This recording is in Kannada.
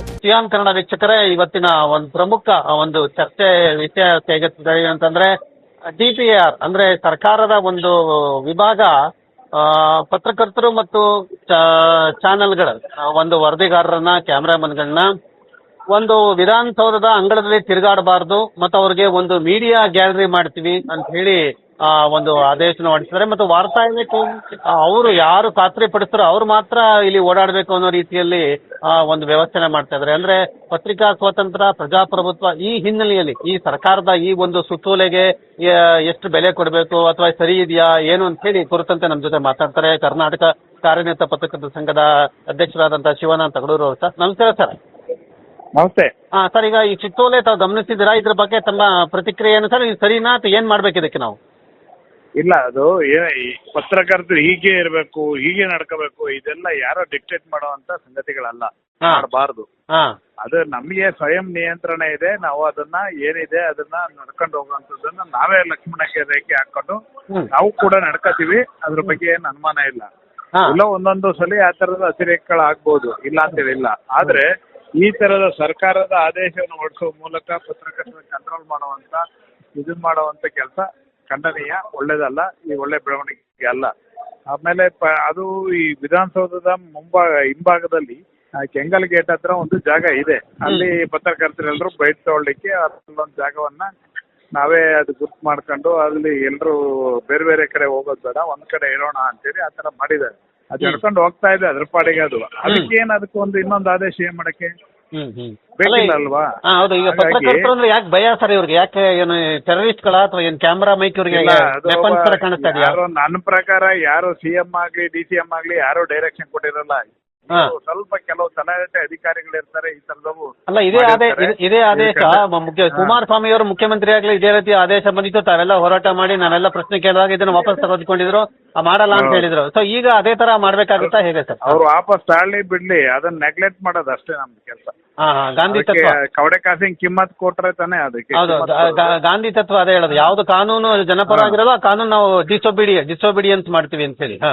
ಸಿಯಾನ್ ಕನ್ನಡ ವೀಕ್ಷಕರೇ, ಇವತ್ತಿನ ಒಂದು ಪ್ರಮುಖ ಒಂದು ಚರ್ಚೆ ವಿಷಯ ತೆಗೆದಿದೆ ಅಂತಂದ್ರೆ ಡಿ ಪಿ ಆರ್ ಅಂದ್ರೆ ಸರ್ಕಾರದ ಒಂದು ವಿಭಾಗ ಪತ್ರಕರ್ತರು ಮತ್ತು ಚಾನೆಲ್ಗಳ ಒಂದು ವರದಿಗಾರರನ್ನ, ಕ್ಯಾಮ್ರಾಮನ್ಗಳನ್ನ, ಒಂದು ವಿಧಾನಸೌಧದ ಅಂಗಳದಲ್ಲಿ ತಿರುಗಾಡಬಾರ್ದು ಮತ್ತು ಅವ್ರಿಗೆ ಒಂದು ಮೀಡಿಯಾ ಗ್ಯಾಲರಿ ಮಾಡ್ತೀವಿ ಅಂತ ಹೇಳಿ ಒಂದು ಆದೇಶನ ಹೊರಡಿಸಿದ್ದಾರೆ. ಮತ್ತು ವಾರ್ತಾ ಇಲಾಖೆ ಅವರು ಯಾರು ಖಾತ್ರಿ ಪಡಿಸ್ತಾರೋ ಅವ್ರು ಮಾತ್ರ ಇಲ್ಲಿ ಓಡಾಡಬೇಕು ಅನ್ನೋ ರೀತಿಯಲ್ಲಿ ಒಂದು ವ್ಯವಸ್ಥೆನ ಮಾಡ್ತಾ ಇದ್ದಾರೆ. ಅಂದ್ರೆ ಪತ್ರಿಕಾ ಸ್ವಾತಂತ್ರ್ಯ ಪ್ರಜಾಪ್ರಭುತ್ವ ಈ ಹಿನ್ನೆಲೆಯಲ್ಲಿ ಈ ಸರ್ಕಾರದ ಈ ಒಂದು ಸುತ್ತೋಲೆಗೆ ಎಷ್ಟು ಬೆಲೆ ಕೊಡಬೇಕು ಅಥವಾ ಸರಿ ಇದೆಯಾ ಏನು ಅಂತ ಹೇಳಿ ಕುರಿತಂತೆ ನಮ್ಮ ಜೊತೆ ಮಾತಾಡ್ತಾರೆ. ಕರ್ನಾಟಕ ಕಾರ್ಯನಿರತ ಪತ್ರಕರ್ತರ ಸಂಘದ ಅಧ್ಯಕ್ಷರಾದಂತಹ ಶಿವಾನಂದ ತಗಡೂರು ಅವರು ಸರ್. ನಮಸ್ಕಾರ ಸರ್. ನಮಸ್ತೆ. ಹಾ ಸರ್ ಈಗ ಈ ಚಿತ್ತೋಲೆ ತಾವು ಗಮನಿಸಿದ್ದೀರಾ ಇದ್ರ ಬಗ್ಗೆ ತಮ್ಮ ಪ್ರತಿಕ್ರಿಯೆ ಏನು ಸರ್ ಇದು ಸರಿನಾ ಅಥವಾ ಏನ್ ಮಾಡ್ಬೇಕು ಇದಕ್ಕೆ ನಾವು? ಇಲ್ಲ ಅದು ಏ- ಈ ಪತ್ರಕರ್ತರು ಹೀಗೆ ಇರಬೇಕು ಹೀಗೆ ನಡ್ಕೋಬೇಕು ಇದೆಲ್ಲ ಯಾರೋ ಡಿಕ್ಟೇಟ್ ಮಾಡುವಂತ ಸಂಗತಿಗಳಲ್ಲ. ಹಾ. ಮಾಡಬಾರ್ದು. ಹಾ. ಅದು ನಮಗೆ ಸ್ವಯಂ ನಿಯಂತ್ರಣ ಇದೆ ನಾವು ಅದನ್ನ ಏನಿದೆ ಅದನ್ನ ನಡ್ಕೊಂಡು ಹೋಗುವಂತದ್ದನ್ನ ನಾವೇ ಲಕ್ಷ್ಮಣಕ್ಕೆ ರೇಖೆ ಹಾಕೊಂಡು ಹ್ಮ್. ನಾವು ಕೂಡ ನಡ್ಕೋತೀವಿ ಅದ್ರ ಬಗ್ಗೆ ಏನು ಅನುಮಾನ ಇಲ್ಲ. ಹಾ. ಇಲ್ಲ ಒಂದೊಂದು ಸಲ ಆ ತರದ ಅತಿರೇಕಗಳಾಗ್ಬೋದು ಇಲ್ಲ ಅಂತ ಹೇಳಿಲ್ಲ ಆದ್ರೆ ಈ ತರದ ಸರ್ಕಾರದ ಆದೇಶವನ್ನು ಹೊರಡಿಸುವ ಮೂಲಕ ಪತ್ರಕರ್ತರ ಕಂಟ್ರೋಲ್ ಮಾಡುವಂತ ಇದನ್ ಮಾಡುವಂತ ಕೆಲಸ ಖಂಡನೀಯ ಒಳ್ಳೇದಲ್ಲ ಈ ಒಳ್ಳೆ ಬೆಳವಣಿಗೆ ಅಲ್ಲ. ಆಮೇಲೆ ಪ- ಅದು ಈ ವಿಧಾನಸೌಧದ ಮುಂಭಾಗ ಹಿಂಭಾಗದಲ್ಲಿ ಕೆಂಗಲ್ ಗೇಟ್ ಹತ್ರ ಒಂದು ಜಾಗ ಇದೆ. ಅಲ್ಲಿ ಪತ್ರಕರ್ತರೆಲ್ಲರೂ ಬೈಟ್ ತಗೊಳ್ಳಿಕ್ಕೆ ಅಲ್ಲೊಂದು ಜಾಗವನ್ನ ನಾವೇ ಅದು ಗುರ್ತು ಮಾಡ್ಕೊಂಡು ಅಲ್ಲಿ ಎಲ್ಲರೂ ಬೇರೆ ಬೇರೆ ಕಡೆ ಹೋಗೋದು ಬೇಡ ಒಂದ್ ಕಡೆ ಇರೋಣ ಅಂತೇಳಿ ಆ ತರ ಮಾಡಿದ್ದಾರೆ. ಅದು ನಡ್ಕೊಂಡು ಹೋಗ್ತಾ ಇದೆ ಅದ್ರ ಪಾಡಿಗೆ ಅದು. ಅದಕ್ಕೆ ಏನ್ ಅದಕ್ಕೆ ಒಂದು ಇನ್ನೊಂದು ಆದೇಶ ಏನ್ ಮಾಡಕ್ಕೆ? ಹ್ಮ್ ಹ್ಮ್. ಬೇಕಿಲ್ಲ ಅಲ್ವಾ? ಹಾ ಹೌದು ಈಗ ಹಾಗಾಗಿ- ಪತ್ರಕರ್ತರು ಅಂದ್ರೆ ಯಾಕೆ ಭಯ ಸರ್ ಇವ್ರಿಗೆ? ಯಾಕೆ ಏನು ಟೆರರಿಸ್ಟ್ಗಳ ಅಥವಾ ಏನ್ ಕ್ಯಾಮ್ರಾ ಮೈಕ್ ಇವ್ರಿಗೆ ಇಲ್ಲ, ಅದು ವೆಪನ್ಸ್ ತರ ಒಬ್ಬ ಕಾಣಿಸ್ತಾ ಇದೆಯಾ? ಯಾರೋ ನನ್ನ ಪ್ರಕಾರ ಯಾರು ಸಿಎಂ ಆಗ್ಲಿ ಡಿ ಸಿ ಎಂ ಆಗ್ಲಿ ಯಾರು ಡೈರೆಕ್ಷನ್ ಕೊಟ್ಟಿರಲ್ಲ. ಹಾ. ಸ್ವಲ್ಪ ಕೆಲವು ತಲಾಟೆ ಅಧಿಕಾರಿಗಳು ಇರ್ತಾರೆ ಈ ತರದವು ಅಲ್ಲ ಇದೇ ಆದೇಶ ಮಾಡಿರ್ತಾರೆ. ಇದೇ ಆದೇಶ ಮ- ಮುಖ್ಯ ಹಾ. ಕುಮಾರಸ್ವಾಮಿ ಅವರು ಮುಖ್ಯಮಂತ್ರಿ ಆಗ್ಲಿ ಇದೇ ರೀತಿ ಆದೇಶ ಬಂದಿತ್ತು ತಾವೆಲ್ಲ ಹೋರಾಟ ಮಾಡಿ ನಾವೆಲ್ಲ ಪ್ರಶ್ನೆ ಕೇಳಿದಾಗ ಇದನ್ನ ವಾಪಸ್ ತೆಗೆದುಕೊಂಡಿದ್ರು. ಆ, ಮಾಡಲ್ಲ ಅಂತ ಹೌದು. ಹೇಳಿದ್ರು. ಸೊ ಈಗ ಅದೇ ತರ ಮಾಡ್ಬೇಕಾಗುತ್ತಾ ಹೇಗೆ ಸರ್? ಅವ್ರು ವಾಪಸ್ ತಾಳ್ಲಿ ಬಿಡ್ಲಿ ಅದನ್ನ ನೆಗ್ಲೆಕ್ಟ್ ಮಾಡೋದು ಅಷ್ಟೇ ನಮ್ದು ಕೆಲಸ. ಹಾ ಹಾ ಗಾಂಧಿ ತತ್ವ. ಕವಡೆ ಕಾಸಿನ ಕಿಮ್ಮತ್ ಕೊಟ್ರೆ ತಾನೇ ಅದಕ್ಕೆ ಹೌದು ಕಿಮ್ಮತ್ ಗಾ- ಗಾ- ಗಾಂಧಿ ತತ್ವ ಅದೇ ಹೇಳೋದು. ಯಾವ್ದು ಕಾನೂನು ಜನಪರ ಆಗಿರಲ್ಲ ಆ ಕಾನೂನು ನಾವು ಡಿಸೊಬಿಡಿ ಡಿಸೊಬಿಡಿಯನ್ಸ್ ಮಾಡ್ತೀವಿ ಅಂತ ಹೇಳಿ ಹಾ.